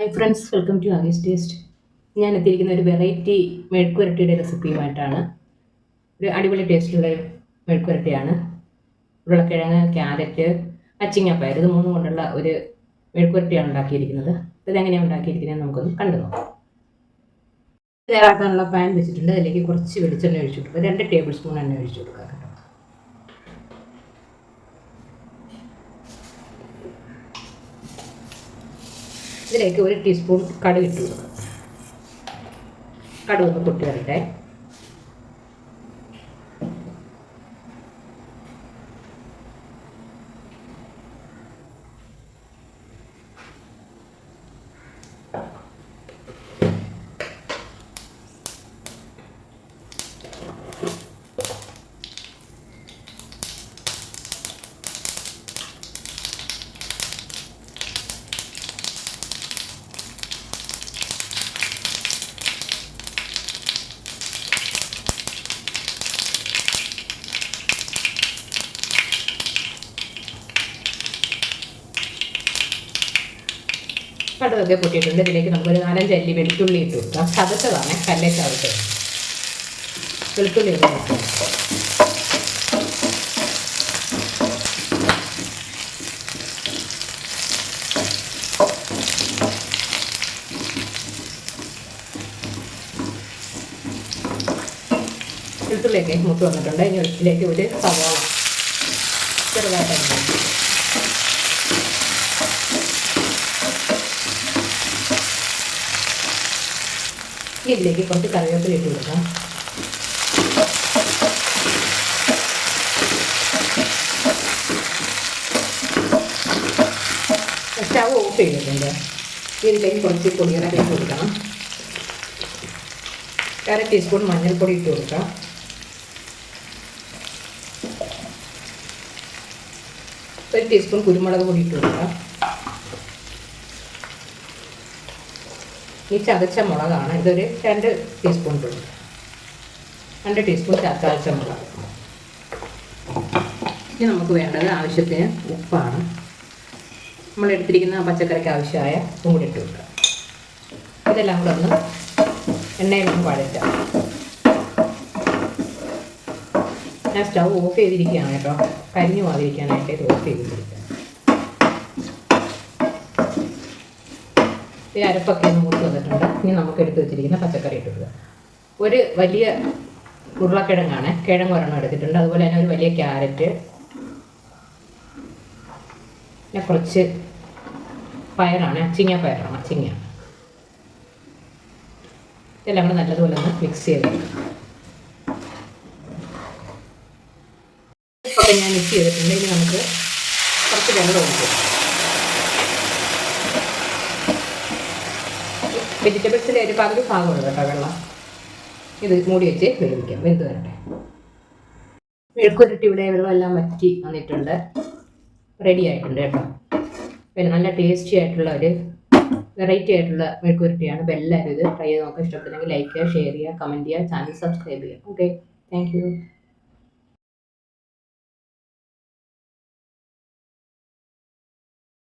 Hi friends welcome to Aagees taste ഞാൻ എത്തിയിരിക്കുന്ന ഒരു വെറൈറ്റി മെഴുക്കുരട്ടിയുടെ റെസിപ്പിയുമായിട്ടാണ് ഒരു അടിപൊളി ടേസ്റ്റിലുള്ള മെഴുക്കുരട്ടിയാണ് ഉരുളക്കിഴങ്ങ് ക്യാരറ്റ് അച്ചിങ്ങപ്പയർ ഇത് മൂന്നും കൊണ്ടുള്ള ഒരു മെഴുക്കുരട്ടിയാണ് ഉണ്ടാക്കിയിരിക്കുന്നത്. ഇതെങ്ങനെയാണ് ഉണ്ടാക്കിയിരിക്കുന്നത് നമുക്കൊന്ന് കണ്ടു നോക്കാം. തയ്യാറാക്കാനുള്ള പാൻ വെച്ചിട്ടുണ്ട്. അതിലേക്ക് കുറച്ച് വെളിച്ചെണ്ണ ഒഴിച്ചു കൊടുക്കുക. രണ്ട് ടേബിൾ സ്പൂൺ എണ്ണ ഒഴിച്ചു കൊടുക്കുക. ഇതിലേക്ക് ഒരു ടീസ്പൂൺ കടുക് ഇട്ട്. കൊടുക്കുക കടുക് ഒന്ന് പൊട്ടി വരട്ടെ. കടുകൊക്കെ പൊട്ടിയിട്ടുണ്ട് ഇതിലേക്ക് നമുക്കൊരു നാലഞ്ച് അല്ലി വെളുത്തുള്ളി ഇട്ട് കൊടുക്കാം. ചതച്ചതാണ്. കല്ലേ ചതച്ചത് വെളുത്തുള്ളി ഇട്ട് വെളുത്തുള്ളിയൊക്കെ മുട്ട് വന്നിട്ടുണ്ട്. ഇനി ഇതിലേക്ക് ഒരു സവാള ചെറുതായിട്ട് ഇതിലേക്ക് കുറച്ച് കറിവേപ്പില ഇട്ട് കൊടുക്കാം. സ്റ്റവ് ഓഫ് ചെയ്തിട്ടുണ്ട്. ഇതിലേക്ക് കുറച്ച് പൊടികളൊക്കെ ഇട്ട് കൊടുക്കണം. അര ടീസ്പൂൺ മഞ്ഞൾപ്പൊടി ഇട്ട് കൊടുക്കാം. ഒരു ടീസ്പൂൺ കുരുമുളക് പൊടി ഇട്ട് കൊടുക്കാം. ഈ ചതച്ച മുളകാണ്. ഇതൊരു രണ്ട് ടീസ്പൂൺ ഇടും രണ്ട് ടീസ്പൂൺ ചതച്ച മുളക്. ഇനി നമുക്ക് വേണ്ടത് ആവശ്യത്തിന് ഉപ്പാണ്. നമ്മൾ എടുത്തിരിക്കുന്ന പച്ചക്കറിക്ക് ആവശ്യമായ ഉപ്പും കൊടുക്കുക. ഇതെല്ലാം കൂടെ ഒന്ന് എണ്ണയിലൊന്ന് വഴറ്റാം ഞാൻ സ്റ്റൗ ഓഫ് ചെയ്തിരിക്കുകയാണ് കേട്ടോ. കരിഞ്ഞു പോകാതിരിക്കാനായിട്ട് ഇത് ഓഫ് ചെയ്തിരിക്കുക. ഈ അരപ്പൊക്കെ ഒന്ന് ഇനി നമുക്ക് എടുത്ത് വെച്ചിരിക്കുന്ന പച്ചക്കറി ഇട്ടിടുക ഒരു വലിയ ഉരുളക്കിഴങ്ങാണ് കിഴങ്ങ് ഒരെണ്ണം എടുത്തിട്ടുണ്ട്. അതുപോലെ തന്നെ ഒരു വലിയ ക്യാരറ്റ് പിന്നെ കുറച്ച് പയറാണ് അച്ചിങ്ങ പയറാണ് അച്ചിങ്ങ ഇതെല്ലാം കൂടെ നല്ലതുപോലെ ഒന്ന് മിക്സ് ചെയ്ത് ഒക്കെ ഞാൻ മിക്സ് ചെയ്തിട്ടുണ്ട്. ഇനി നമുക്ക് കുറച്ച് വെള്ളം ഒഴിക്കും വെജിറ്റബിൾസിന്റെ ഒരു പകുതി ഭാഗമുണ്ട് കേട്ടോ വെള്ളം. ഇത് മൂടി വെച്ച് വേവിക്കാം. വെന്ത് വരട്ടെ. മെഴുക്കുരുട്ടി ഇവിടെ വെള്ളമെല്ലാം വറ്റി വന്നിട്ടുണ്ട്. റെഡി ആയിട്ടുണ്ട് കേട്ടോ. പിന്നെ നല്ല ടേസ്റ്റി ആയിട്ടുള്ള ഒരു വെറൈറ്റി ആയിട്ടുള്ള മെഴുക്കുരുട്ടിയാണ് അപ്പോൾ എല്ലാവരും ഇത് ട്രൈ ചെയ്ത് നോക്കാൻ ഇഷ്ടപ്പെട്ടെങ്കിൽ ലൈക്ക് ചെയ്യുക ഷെയർ ചെയ്യുക കമന്റ് ചെയ്യുക ചാനൽ സബ്സ്ക്രൈബ് ചെയ്യുക. Okay thank